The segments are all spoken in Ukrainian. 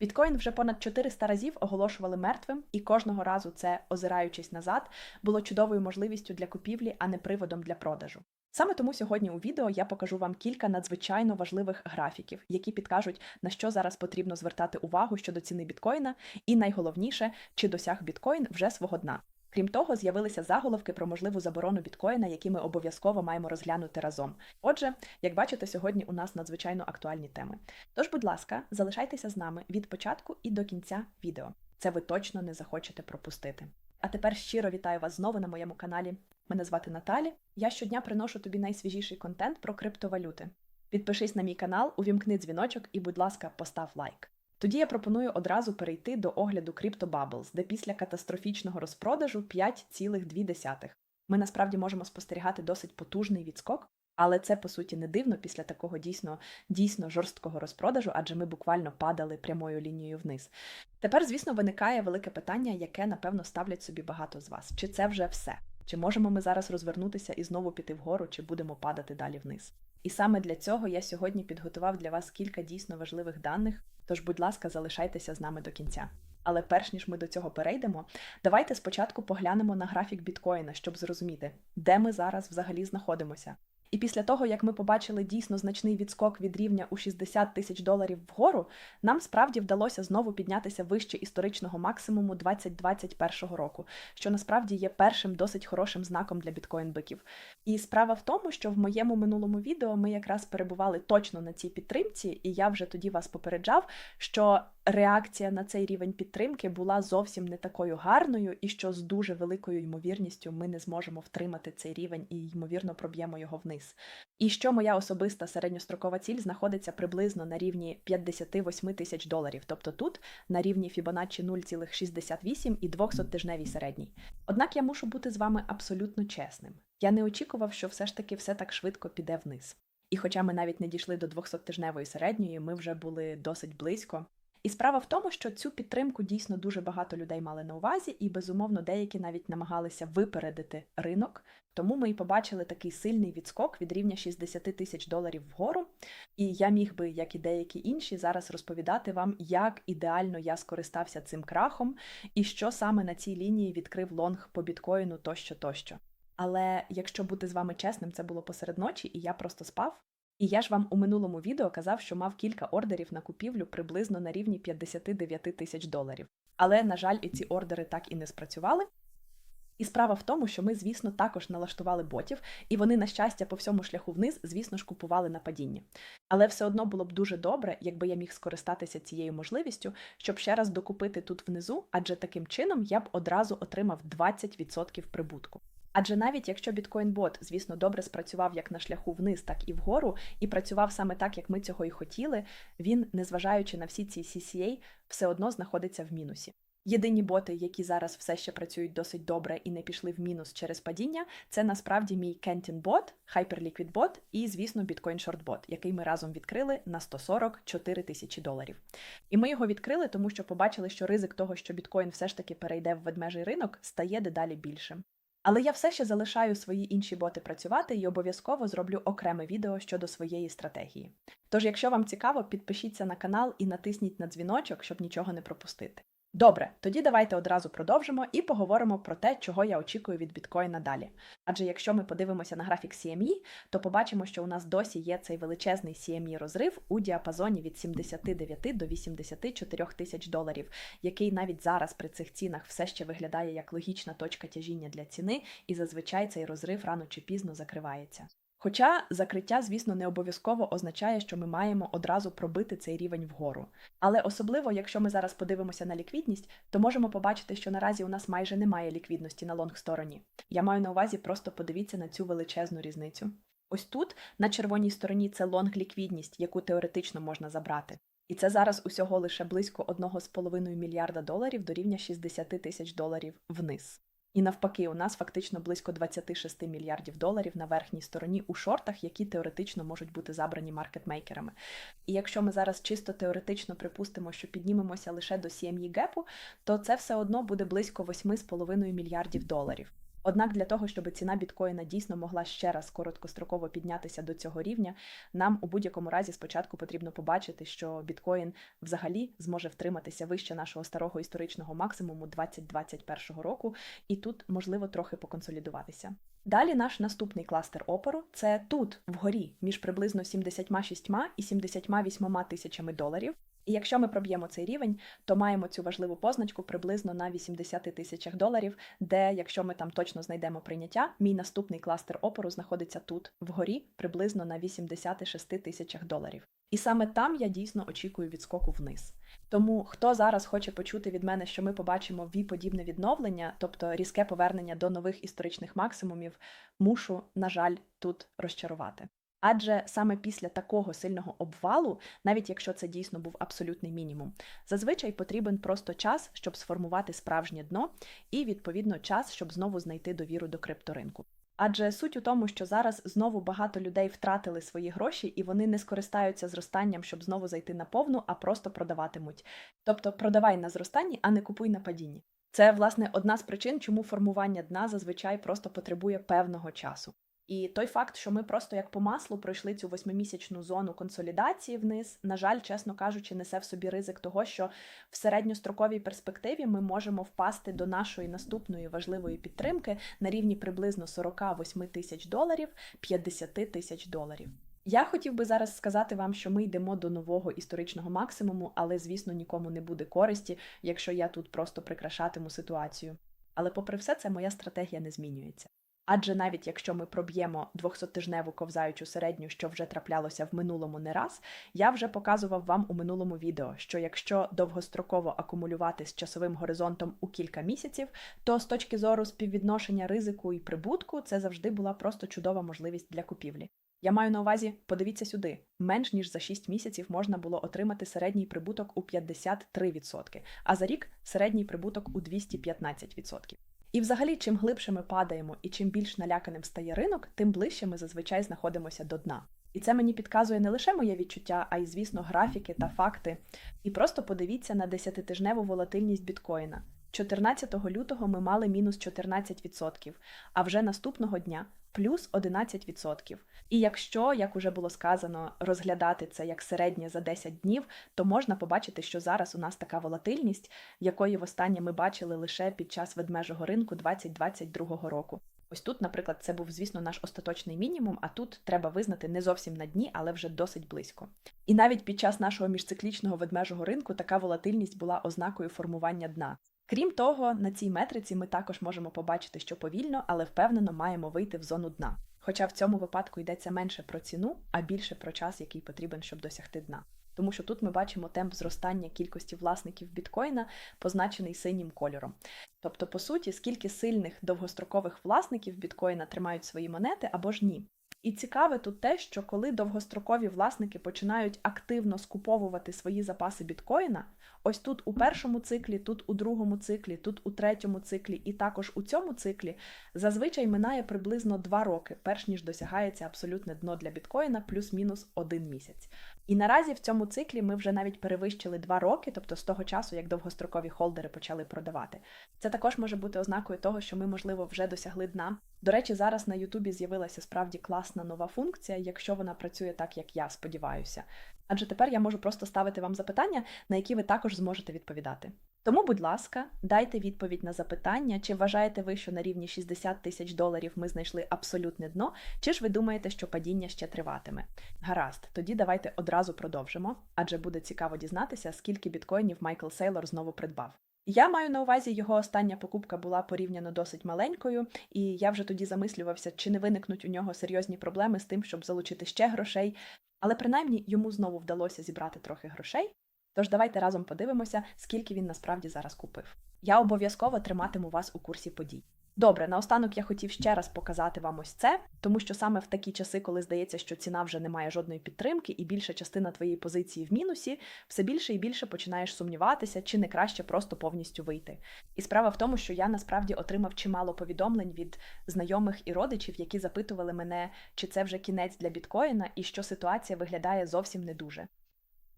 Біткоін вже понад 400 разів оголошували мертвим, і кожного разу це, озираючись назад, було чудовою можливістю для купівлі, а не приводом для продажу. Саме тому сьогодні у відео я покажу вам кілька надзвичайно важливих графіків, які підкажуть, на що зараз потрібно звертати увагу щодо ціни біткоїна, і найголовніше, чи досяг біткоін вже свого дна. Крім того, з'явилися заголовки про можливу заборону біткоїна, які ми обов'язково маємо розглянути разом. Отже, як бачите, сьогодні у нас надзвичайно актуальні теми. Тож, будь ласка, залишайтеся з нами від початку і до кінця відео. Це ви точно не захочете пропустити. А тепер щиро вітаю вас знову на моєму каналі. Мене звати Наталі. Я щодня приношу тобі найсвіжіший контент про криптовалюти. Підпишись на мій канал, увімкни дзвіночок і, будь ласка, постав лайк. Тоді я пропоную одразу перейти до огляду Crypto Bubbles, де після катастрофічного розпродажу 5,2. Ми насправді можемо спостерігати досить потужний відскок, але це по суті не дивно після такого дійсно дійсно жорсткого розпродажу, адже ми буквально падали прямою лінією вниз. Тепер, звісно, виникає велике питання, яке напевно ставлять собі багато з вас: чи це вже все? Чи можемо ми зараз розвернутися і знову піти вгору, чи будемо падати далі вниз? І саме для цього я сьогодні підготував для вас кілька дійсно важливих даних. Тож, будь ласка, залишайтеся з нами до кінця. Але перш ніж ми до цього перейдемо, давайте спочатку поглянемо на графік біткоїна, щоб зрозуміти, де ми зараз взагалі знаходимося. І після того, як ми побачили дійсно значний відскок від рівня у 60 тисяч доларів вгору, нам справді вдалося знову піднятися вище історичного максимуму 2021 року, що насправді є першим досить хорошим знаком для біткоін-биків. І справа в тому, що в моєму минулому відео ми якраз перебували точно на цій підтримці, і я вже тоді вас попереджав, що реакція на цей рівень підтримки була зовсім не такою гарною, і що з дуже великою ймовірністю ми не зможемо втримати цей рівень і ймовірно проб'ємо його вниз. І що моя особиста середньострокова ціль знаходиться приблизно на рівні 58 тисяч доларів, тобто тут на рівні Fibonacci 0,68 і 200-тижневій середній. Однак я мушу бути з вами абсолютно чесним. Я не очікував, що все ж таки все так швидко піде вниз. І хоча ми навіть не дійшли до 200-тижневої середньої, ми вже були досить близько. І справа в тому, що цю підтримку дійсно дуже багато людей мали на увазі, і безумовно деякі навіть намагалися випередити ринок. Тому ми і побачили такий сильний відскок від рівня 60 тисяч доларів вгору. І я міг би, як і деякі інші, зараз розповідати вам, як ідеально я скористався цим крахом, і що саме на цій лінії відкрив лонг по біткоїну тощо тощо. Але якщо бути з вами чесним, це було посеред ночі, і я просто спав. І я ж вам у минулому відео казав, що мав кілька ордерів на купівлю приблизно на рівні 59 тисяч доларів. Але, на жаль, і ці ордери так і не спрацювали. І справа в тому, що ми, звісно, також налаштували ботів, і вони, на щастя, по всьому шляху вниз, звісно ж, купували на падіння. Але все одно було б дуже добре, якби я міг скористатися цією можливістю, щоб ще раз докупити тут внизу, адже таким чином я б одразу отримав 20% прибутку. Адже навіть якщо біткоін-бот, звісно, добре спрацював як на шляху вниз, так і вгору, і працював саме так, як ми цього і хотіли, він, незважаючи на всі ці CCA, все одно знаходиться в мінусі. Єдині боти, які зараз все ще працюють досить добре і не пішли в мінус через падіння, це насправді мій Kentin бот, Hyperliquid бот і, звісно, Bitcoin Short Bot, який ми разом відкрили на 144 тисячі доларів. І ми його відкрили, тому що побачили, що ризик того, що біткоін все ж таки перейде в ведмежий ринок, стає дедалі більшим. Але я все ще залишаю свої інші боти працювати і обов'язково зроблю окреме відео щодо своєї стратегії. Тож, якщо вам цікаво, підпишіться на канал і натисніть на дзвіночок, щоб нічого не пропустити. Добре, тоді давайте одразу продовжимо і поговоримо про те, чого я очікую від біткоїна далі. Адже якщо ми подивимося на графік CME, то побачимо, що у нас досі є цей величезний CME розрив у діапазоні від 79 до 84 тисяч доларів, який навіть зараз при цих цінах все ще виглядає як логічна точка тяжіння для ціни, і зазвичай цей розрив рано чи пізно закривається. Хоча закриття, звісно, не обов'язково означає, що ми маємо одразу пробити цей рівень вгору. Але особливо, якщо ми зараз подивимося на ліквідність, то можемо побачити, що наразі у нас майже немає ліквідності на лонг стороні. Я маю на увазі, просто подивіться на цю величезну різницю. Ось тут, на червоній стороні, це лонг ліквідність, яку теоретично можна забрати. І це зараз усього лише близько 1,5 мільярда доларів до рівня 60 тисяч доларів вниз. І навпаки, у нас фактично близько 26 мільярдів доларів на верхній стороні у шортах, які теоретично можуть бути забрані маркетмейкерами. І якщо ми зараз чисто теоретично припустимо, що піднімемося лише до CME гепу, то це все одно буде близько 8,5 мільярдів доларів. Однак для того, щоб ціна біткоїна дійсно могла ще раз короткостроково піднятися до цього рівня, нам у будь-якому разі спочатку потрібно побачити, що біткоін взагалі зможе втриматися вище нашого старого історичного максимуму 2021 року, і тут можливо трохи поконсолідуватися. Далі наш наступний кластер опору це тут, вгорі, між приблизно 76 і 78 тисячами доларів. І якщо ми проб'ємо цей рівень, то маємо цю важливу позначку приблизно на 80 тисячах доларів, де, якщо ми там точно знайдемо прийняття, мій наступний кластер опору знаходиться тут, вгорі, приблизно на 86 тисячах доларів. І саме там я дійсно очікую відскоку вниз. Тому хто зараз хоче почути від мене, що ми побачимо ві-подібне відновлення, тобто різке повернення до нових історичних максимумів, мушу, на жаль, тут розчарувати. Адже саме після такого сильного обвалу, навіть якщо це дійсно був абсолютний мінімум, зазвичай потрібен просто час, щоб сформувати справжнє дно, і відповідно час, щоб знову знайти довіру до крипторинку. Адже суть у тому, що зараз знову багато людей втратили свої гроші і вони не скористаються зростанням, щоб знову зайти на повну, а просто продаватимуть. Тобто продавай на зростанні, а не купуй на падінні. Це власне одна з причин, чому формування дна зазвичай просто потребує певного часу. І той факт, що ми просто як по маслу пройшли цю восьмимісячну зону консолідації вниз, на жаль, чесно кажучи, несе в собі ризик того, що в середньостроковій перспективі ми можемо впасти до нашої наступної важливої підтримки на рівні приблизно 48 тисяч доларів, 50 тисяч доларів. Я хотів би зараз сказати вам, що ми йдемо до нового історичного максимуму, але, звісно, нікому не буде користі, якщо я тут просто прикрашатиму ситуацію. Але, попри все, це моя стратегія не змінюється. Адже навіть якщо ми проб'ємо 200-тижневу ковзаючу середню, що вже траплялося в минулому не раз, я вже показував вам у минулому відео, що якщо довгостроково акумулювати з часовим горизонтом у кілька місяців, то з точки зору співвідношення ризику і прибутку це завжди була просто чудова можливість для купівлі. Я маю на увазі, подивіться сюди, менш ніж за 6 місяців можна було отримати середній прибуток у 53%, а за рік середній прибуток у 215%. І, взагалі, чим глибше ми падаємо і чим більш наляканим стає ринок, тим ближче ми зазвичай знаходимося до дна. І це мені підказує не лише моє відчуття, а й, звісно, графіки та факти. І просто подивіться на десятитижневу волатильність біткоїна. 14 лютого ми мали мінус 14%, а вже наступного дня плюс 11%. І якщо, як уже було сказано, розглядати це як середнє за 10 днів, то можна побачити, що зараз у нас така волатильність, якої востаннє ми бачили лише під час ведмежого ринку 2022 року. Ось тут, наприклад, це був, звісно, наш остаточний мінімум, а тут треба визнати не зовсім на дні, але вже досить близько. І навіть під час нашого міжциклічного ведмежого ринку така волатильність була ознакою формування дна. Крім того, на цій метриці ми також можемо побачити, що повільно, але впевнено маємо вийти в зону дна. Хоча в цьому випадку йдеться менше про ціну, а більше про час, який потрібен, щоб досягти дна. Тому що тут ми бачимо темп зростання кількості власників біткоїна, позначений синім кольором. Тобто, по суті, скільки сильних довгострокових власників біткоїна тримають свої монети або ж ні. І цікаве тут те, що коли довгострокові власники починають активно скуповувати свої запаси біткоїна, ось тут у першому циклі, тут у другому циклі, тут у третьому циклі, і також у цьому циклі зазвичай минає приблизно два роки, перш ніж досягається абсолютне дно для біткоїна, плюс-мінус один місяць. І наразі в цьому циклі ми вже навіть перевищили два роки, тобто з того часу, як довгострокові холдери почали продавати. Це також може бути ознакою того, що ми, можливо, вже досягли дна. До речі, зараз на Ютубі з'явилася справді класна нова функція, якщо вона працює так, як я сподіваюся. Адже тепер я можу просто ставити вам запитання, на які ви також зможете відповідати. Тому, будь ласка, дайте відповідь на запитання, чи вважаєте ви, що на рівні 60 тисяч доларів ми знайшли абсолютне дно, чи ж ви думаєте, що падіння ще триватиме? Гаразд, тоді давайте одразу продовжимо, адже буде цікаво дізнатися, скільки біткоїнів Майкл Сейлор знову придбав. Я маю на увазі, його остання покупка була порівняно досить маленькою, і я вже тоді замислювався, чи не виникнуть у нього серйозні проблеми з тим, щоб залучити ще грошей. Але принаймні йому знову вдалося зібрати трохи грошей. Тож давайте разом подивимося, скільки він насправді зараз купив. Я обов'язково триматиму вас у курсі подій. Добре, наостанок я хотів ще раз показати вам ось це, тому що саме в такі часи, коли здається, що ціна вже не має жодної підтримки, і більша частина твоєї позиції в мінусі, все більше і більше починаєш сумніватися, чи не краще просто повністю вийти. І справа в тому, що я насправді отримав чимало повідомлень від знайомих і родичів, які запитували мене, чи це вже кінець для біткоїна і що ситуація виглядає зовсім не дуже.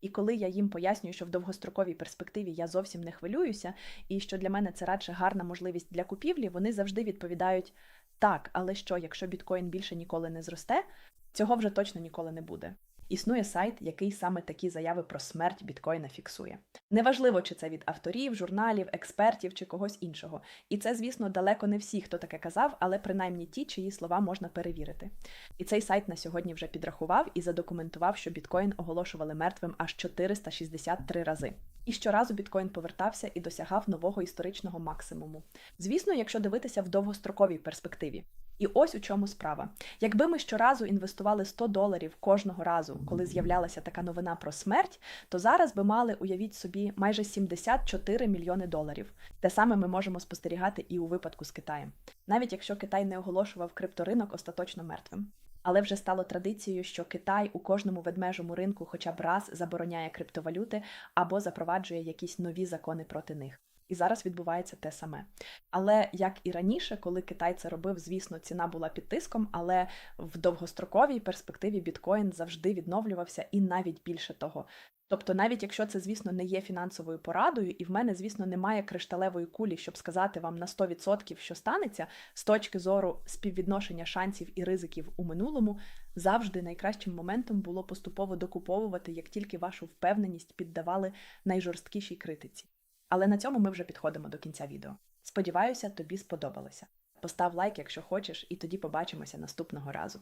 І коли я їм пояснюю, що в довгостроковій перспективі я зовсім не хвилююся, і що для мене це радше гарна можливість для купівлі, вони завжди відповідають: так, але що, якщо біткоін більше ніколи не зросте, цього вже точно ніколи не буде. Існує сайт, який саме такі заяви про смерть біткоїна фіксує. Неважливо, чи це від авторів, журналів, експертів чи когось іншого. І це, звісно, далеко не всі, хто таке казав, але принаймні ті, чиї слова можна перевірити. І цей сайт на сьогодні вже підрахував і задокументував, що біткоін оголошували мертвим аж 463 рази. І щоразу біткоін повертався і досягав нового історичного максимуму. Звісно, якщо дивитися в довгостроковій перспективі. І ось у чому справа. Якби ми щоразу інвестували 100 доларів кожного разу, коли з'являлася така новина про смерть, то зараз би мали, уявіть собі, майже 74 мільйони доларів. Те саме ми можемо спостерігати і у випадку з Китаєм, навіть якщо Китай не оголошував крипторинок остаточно мертвим. Але вже стало традицією, що Китай у кожному ведмежому ринку хоча б раз забороняє криптовалюти або запроваджує якісь нові закони проти них. І зараз відбувається те саме. Але як і раніше, коли Китай це робив, звісно, ціна була під тиском, але в довгостроковій перспективі біткоін завжди відновлювався і навіть більше того. Тобто, навіть якщо це, звісно, не є фінансовою порадою, і в мене, звісно, немає кришталевої кулі, щоб сказати вам на 100%, що станеться, з точки зору співвідношення шансів і ризиків у минулому, завжди найкращим моментом було поступово докуповувати, як тільки вашу впевненість піддавали найжорсткішій критиці. Але на цьому ми вже підходимо до кінця відео. Сподіваюся, тобі сподобалося. Постав лайк, якщо хочеш, і тоді побачимося наступного разу.